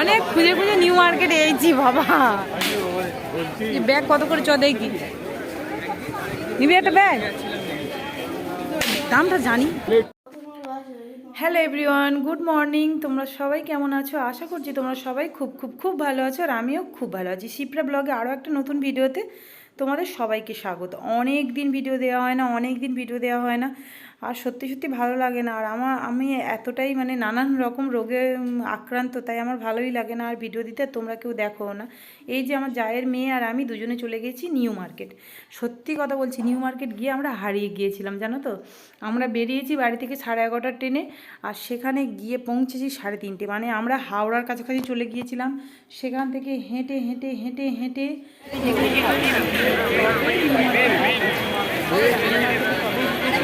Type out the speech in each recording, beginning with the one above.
অনেক খুঁজে খুঁজে নিউ মার্কেট এসেছি, বাবা। ব্যাগ কত করে চ দেখি। নিবি একটা ব্যাগ দামটা জানি। হ্যালো এভরিওয়ান গুড মর্নিং তোমরা সবাই কেমন আছো? আশা করছি তোমরা সবাই খুব খুব খুব ভালো আছো আর আমিও খুব ভালো আছি। শিপ্রা ব্লগে আরও একটা নতুন ভিডিওতে তোমাদের সবাইকে স্বাগত। অনেক দিন ভিডিও দেওয়া হয় না, অনেক দিন ভিডিও দেওয়া হয় না। আর সত্যি সত্যি ভালো লাগে না। আর আমার, আমি এতটাই মানে নানান রকম রোগে আক্রান্ত, তাই আমার ভালোই লাগে না। আর ভিডিও দিতে তোমরা কেউ দেখো না। এই যে আমার জায়ের মেয়ে আর আমি দুজনে চলে গেছি নিউ মার্কেট। সত্যি কথা বলছি, নিউ মার্কেট গিয়ে আমরা হারিয়ে গিয়েছিলাম, জানো তো? আমরা বেরিয়েছি বাড়ি থেকে সাড়ে এগারোটার ট্রেনে আর সেখানে গিয়ে পৌঁছেছি সাড়ে তিনটে। মানে আমরা হাওড়ার কাছাকাছি চলে গিয়েছিলাম। সেখান থেকে হেঁটে হেঁটে হেঁটে হেঁটে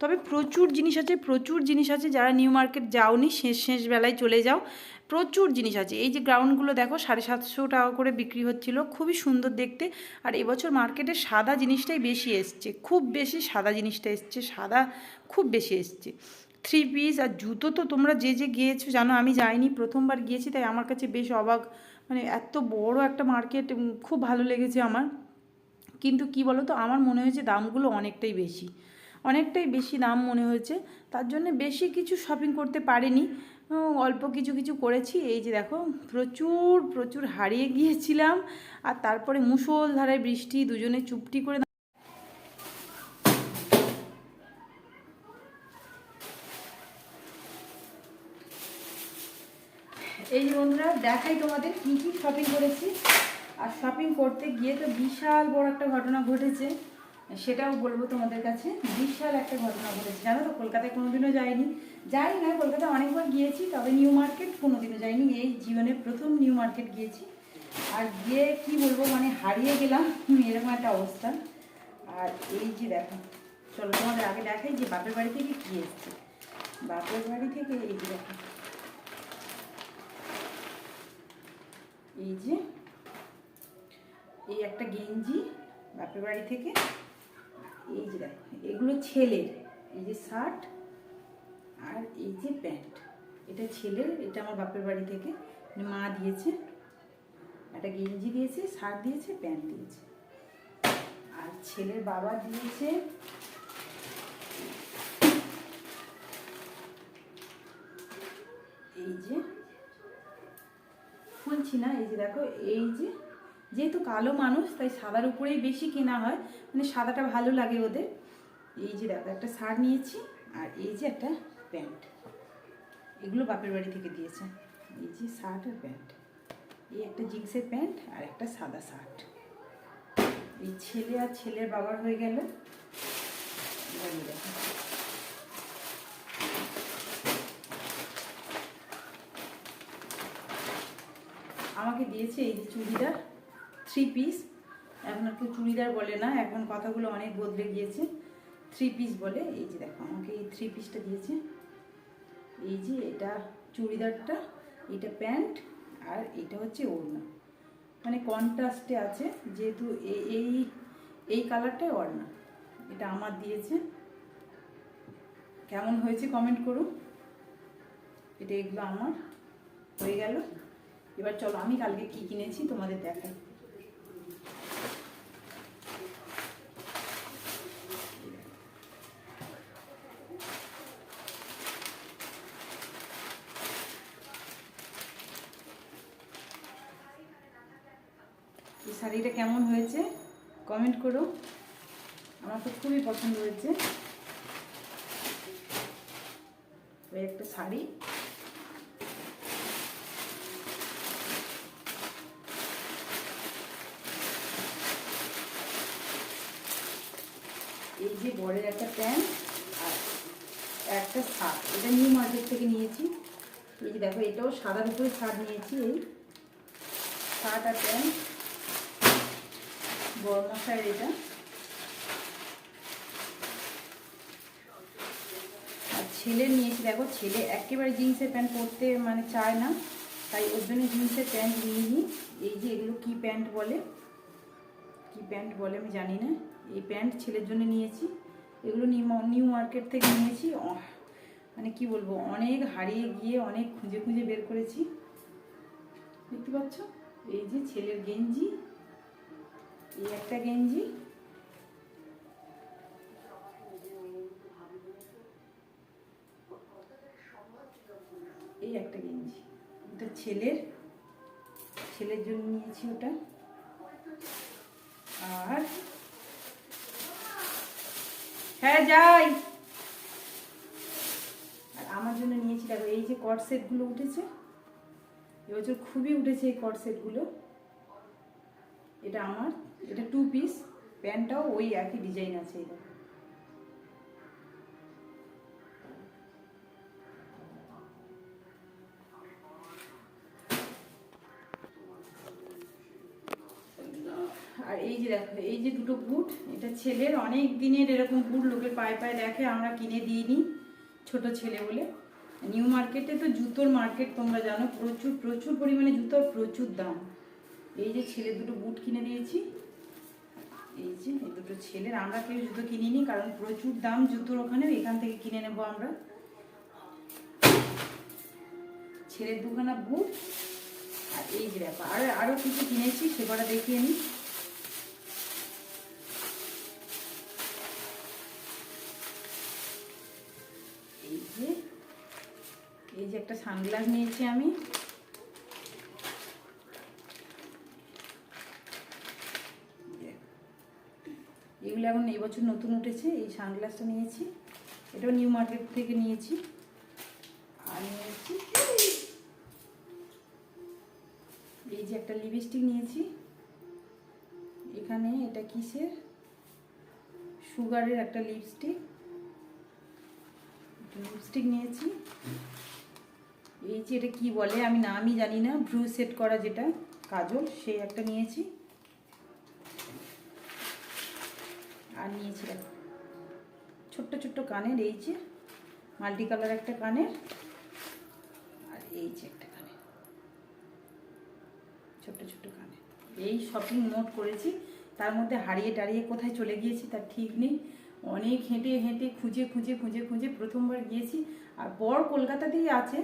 তবে প্রচুর জিনিস আছে, প্রচুর জিনিস আছে যারা নিউ মার্কেট যাওনি, শেষ শেষ বেলায় চলে যাও। প্রচুর জিনিস আছে। এই যে গ্রাউন্ডগুলো দেখো, সাড়ে সাতশো টাকা করে বিক্রি হচ্ছিল, খুবই সুন্দর দেখতে। আর এবছর মার্কেটে সাদা জিনিসটাই বেশি এসছে, খুব বেশি সাদা জিনিসটা এসছে, সাদা খুব বেশি এসছে। থ্রি পিস আর জুতো তো তোমরা যে যে গিয়েছো, জানো আমি যাইনি, প্রথমবার গিয়েছি, তাই আমার কাছে বেশ অবাক। মানে এত বড় একটা মার্কেট খুব ভালো লেগেছে আমার। কিন্তু কি বলো তো আমার মনে হয়েছে দামগুলো অনেকটাই বেশি। অনেকটাই বেশি দাম মনে হয়েছে। তার জন্য বেশি কিছু শপিং করতে পারিনি। অল্প কিছু কিছু করেছি। এই যে দেখো, প্রচুর প্রচুর হারিয়ে গিয়েছিলাম। আর তারপরে মুষলধারায় বৃষ্টি, দুজনে চুপটি করে এই বন্ধুরা, দেখাই তোমাদের কী কী শপিং করেছি। আর শপিং করতে গিয়ে তো বিশাল বড় একটা ঘটনা ঘটেছে। সেটাও বলব তোমাদের কাছে। বিশাল একটা ঘটনা ঘটেছে। জানো তো, কলকাতায় কোনোদিনও যাইনি। যাই না, কলকাতায় অনেকবার গিয়েছি, তবে নিউ মার্কেট কোনোদিনও যাইনি। এই জীবনে প্রথম নিউ মার্কেট গিয়েছি। আর গিয়ে কি বলব মানে হারিয়ে গেলাম। এরকম একটা অবস্থা। আর এই যে দেখো, চলো তোমাদের আগে দেখাই যে বাপের বাড়ি থেকে কী এসছে। বাপের বাড়ি থেকে এই যে দেখো। এই যে, এই একটা গেঞ্জি বাপের বাড়ি থেকে এই যে দেখো, এগুলো ছেলের, এই যে শার্ট আর এই যে প্যান্ট। এটা ছেলের, এটা আমার বাপের বাড়ি থেকে। মানে মা দিয়েছে, একটা গেঞ্জি দিয়েছে, শার্ট দিয়েছে, প্যান্ট দিয়েছে। আর ছেলের বাবা দিয়েছে, এই যে খুলছি না, এই যে দেখো, এই যে যেহেতু কালো মানুষ, তাই সাদার উপরেই বেশি কেনা হয়। মানে সাদাটা ভালো লাগে ওদের। এই যে দেখো, একটা শার্ট নিয়েছি, আর এই যে একটা প্যান্ট। এগুলো বাপের বাড়ি থেকে দিয়েছে। এই যে শার্ট আর প্যান্ট। এই একটা জিন্সের প্যান্ট আর একটা সাদা শার্ট এই ছেলে আর ছেলের বাবার হয়ে গেল। আমাকে দিয়েছে এই যে চুড়িদার। থ্রি পিস এখন আর কেউ চুড়িদার বলে না, এখন কথাগুলো অনেক বদলে গিয়েছে। থ্রি পিস বলে, এই যে দেখো, আমাকে এই থ্রি পিসটা দিয়েছে। এই যে এটা চুড়িদারটা, এটা প্যান্ট আর এটা হচ্ছে ওড়না। মানে কন্ট্রাস্টে আছে, যেহেতু এই এই কালারটাই ওড়না। এটা আমার দিয়েছে। কেমন হয়েছে কমেন্ট করুন। এটা এগুলো আমার, হয়ে গেল। এবার চলো, আমি কালকে কি কিনেছি তোমাদের দেখাই। এই শাড়িটা কেমন হয়েছে? কমেন্ট করো। আমার তো খুবই পছন্দ হয়েছে। ওই একটা শাড়ি। এই যে বড়ের একটা প্যান্ট আর একটা শার্ট। এটা নিউ মার্কেট থেকে নিয়েছি। এই যে দেখো, এটাও সাদার উপরে শার্ট নিয়েছি এই। শার্ট আর প্যান্ট। বড় মশাইয়ের এটা আর ছেলে নিয়েছি, দেখো ছেলে একেবারে জিন্সের প্যান্ট পরতে মানে চায় না, তাই ওর জন্য জিন্সের প্যান্ট নিয়ে নিই। এই যে এগুলো কি প্যান্ট বলে? কি প্যান্ট বলে আমি জানি না। এই প্যান্ট ছেলের জন্য নিয়েছি। এগুলো নিউ মার্কেট থেকে নিয়েছি। মানে কি বলব, অনেক হারিয়ে গিয়ে অনেক খুঁজে খুঁজে বের করেছি। দেখতে পাচ্ছ? এই যে ছেলের গেঞ্জি। এই একটা গেঞ্জি। এই একটা গেঞ্জি। ওটা ছেলের। ছেলের জন্য নিয়েছি ওটা। আর হ্যাঁ যাই। আর আমার জন্য নিয়েছি, দেখো, এই যে কট সেটগুলো উঠেছে, এবছর খুবই উঠেছে এই কট সেটগুলো এটা আমার, এটা টু পিস প্যান্টটাও ওই একই ডিজাইন আছে এটা। আর এই যে দেখো, এই যে দুটো বুট এটা ছেলের অনেক দিনের এরকম বুট লোকের পায়ে পায়ে দেখে, আমরা কিনে দিইনি, ছোট ছেলে বলে। নিউ মার্কেটে তো জুতোর মার্কেট তোমরা জানো, প্রচুর প্রচুর পরিমাণে জুতোর প্রচুর দাম। এই যে ছেলে দুটো বুট কিনে দিয়েছি। এই যে এই দুটো ছেলের, আমরা কেউ জুতো কিনিনি, কারণ প্রচুর দাম জুতোর ওখানে, এখান থেকে কিনে নেব আমরা। ছেলের দুখানা বুট, আর এই যে ব্যাপার, আর আরও কিছু কিনেছি সে কটা দেখিয়ে নিই এই যে এই যে একটা সানগ্লাস নিয়েছি আমি। এগুলো এখন এই বছর নতুন উঠেছে, এই সানগ্লাসটা নিয়েছি। এটাও নিউ মার্কেট থেকে নিয়েছি। আর নিয়েছি এই যে একটা লিপস্টিক নিয়েছি। এখানে এটা কিসের? সুগারের একটা লিপস্টিক। লিপস্টিক নিয়েছি। এই যে এটা কি বলে, আমি নামই জানি না। ভ্রু সেট করা যেটা, কাজল সেই একটা নিয়েছি। আর নিয়েছি দেখো। ছোট্ট ছোট্ট কানের, এই যে মাল্টি কালার একটা কানের আর এই যে একটা কানের। ছোট্ট ছোট্ট কানের। এই শপিং মোট করেছি, তার মধ্যে হারিয়ে টারিয়ে কোথায় চলে গিয়েছি তার ঠিক নেই। অনেক হেঁটে হেঁটে খুঁজে খুঁজে খুঁজে খুঁজে প্রথমবার গিয়েছি। আর বর কলকাতাতেই আছে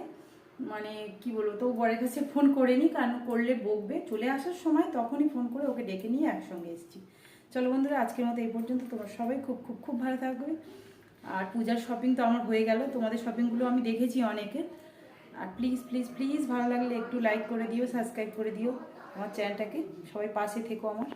মানে কি বলব, তো বরের কাছে ফোন করে করেনি কারণ করলে বকবে। চলে আসার সময় তখনই ফোন করে ওকে ডেকে নিয়ে একসঙ্গে এসেছি। চলো বন্ধুরা, আজকের মতো এই পর্যন্ত। তোমার সবাই খুব খুব খুব ভালো থাকবে। আর পূজার শপিং তো আমার হয়ে গেল। তোমাদের শপিংগুলো আমি দেখেছি অনেকে। আর প্লিজ প্লিজ প্লিজ ভালো লাগলে একটু লাইক করে দিও সাবস্ক্রাইব করে দিও আমার চ্যানেলটাকে সবাই পাশে থেকো আমার।